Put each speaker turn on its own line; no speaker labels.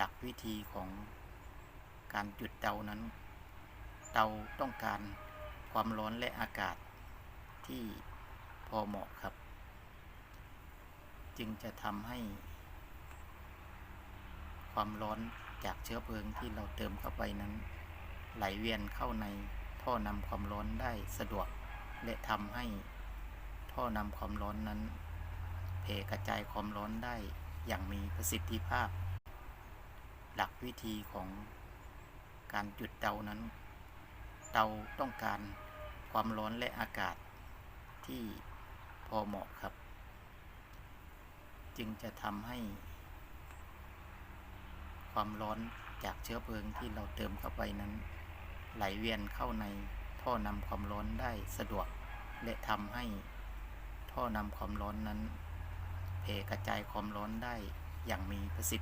หลักวิธีของการจุดเตานั้น เตาต้องการความร้อนและอากาศที่พอเหมาะครับ จึงจะทำให้ ความร้อนจากเชื้อเพลิงที่เราเติมเข้าไปนั้น ไหลเวียนเข้าในท่อนำความร้อนได้สะดวก และทำให้ท่อนำความร้อนนั้นเพกระจายความร้อนได้อย่างมีประสิทธิภาพ หลักวิธีของการจุดเตานั้น เตาต้องการความร้อนและอากาศที่พอเหมาะครับ จึงจะทำให้ ความร้อนจากเชื้อเพลิงที่เราเติมเข้าไปนั้น ไหลเวียนเข้าในท่อนำความร้อนได้สะดวก และทำให้ท่อนำความร้อนนั้นเพกระจายความร้อนได้อย่างมีประสิทธิ